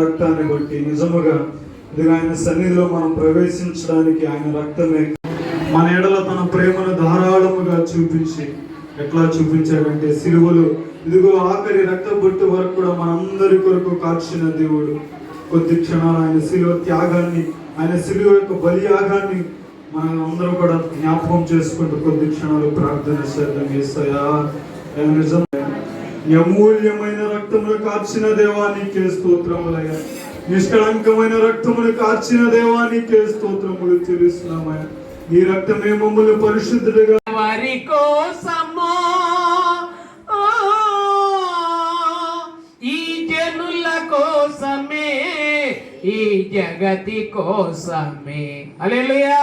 రక్తాన్ని బట్టి నిజముగా ఇది ఆయన సన్నిధిలో మనం ప్రవేశించడానికి ఆయన రక్తమే. మన ఎడల తన ప్రేమను ధారాళముగా చూపించి ఎట్లా చూపించాడంటే సిలువలు. ఇదిగో ఆఖరి రక్త బొట్టు వరకు కూడా మనందరి కొరకు కాల్చిన దేవుడు. కొద్ది క్షణాలు ఆయన సిలువ త్యాగాన్ని ఆయన సిలువ యొక్క బలియాగాన్ని మనం అందరూ కూడా జ్ఞాపకం చేసుకుంటూ కొద్ది క్షణాలు ప్రార్థన చేద్దాం. చేస్తాయా అమూల్యమైన రక్తములు కార్చిన దేవానికి స్తోత్రములయ్యా. నిష్కళంకమైన రక్తములు కార్చిన దేవానికి స్తోత్రములు చెల్లిస్తున్నామయ్యా. ఈ రక్తమే మమ్మల్ని పరిశుద్ధులుగా వారి కోసమో ఈ జనుల కోసమే ఈ జగతి కోసమే. అలెలుయా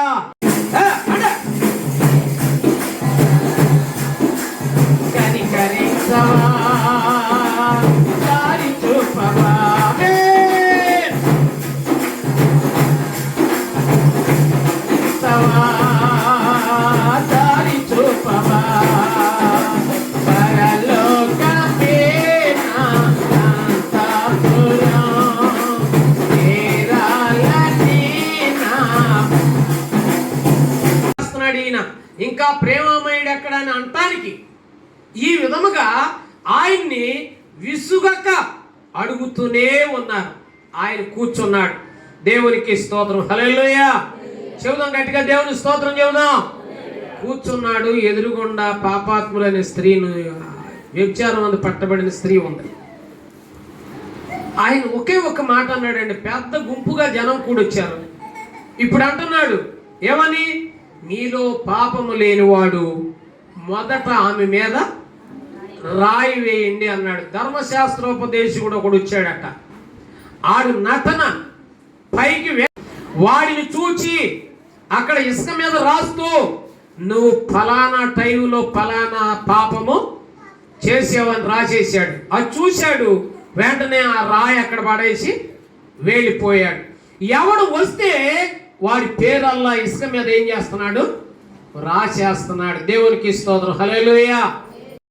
దారి చూపవా ఇంకా ప్రేమమయుడు ఎక్కడ అని అంటానికి ఈ విధముగా ఆయన్ని విసుగక అడుగుతూనే ఉన్నారు. ఆయన కూర్చున్నాడు. దేవునికి స్తోత్రం. హల్లెలూయా. చెబుదాం గట్టిగా దేవుని స్తోత్రం చెబుదాం. కూర్చున్నాడు ఎదురుగుండా పాపాత్ములైన స్త్రీను వ్యభిచారం అందు పట్టబడిన స్త్రీ ఉంది. ఆయన ఒకే ఒక మాట అన్నాడండి పెద్ద గుంపుగా జనం కూడొచ్చారు. ఇప్పుడు అంటున్నాడు ఏమని? మీలో పాపము లేనివాడు మొదట ఆమె మీద రాయి వేయండి అన్నాడు. ధర్మశాస్త్రోపదేశకుడు ఒకడు వచ్చాడట. ఆడు నటన పైకి వాడిని చూచి అక్కడ ఇసుక మీద రాస్తూ నువ్వు ఫలానా టైంలో ఫలానా పాపము చేసేవని రాసేసాడు అది చూశాడు వెంటనే ఆ రాయి అక్కడ పడేసి వెళ్ళిపోయాడు ఎవడు వస్తే వాడి పేరల్లా ఇసుక మీద ఏం చేస్తున్నాడు? రాసేస్తున్నాడు. దేవునికి స్తోత్రం. హల్లెలూయా.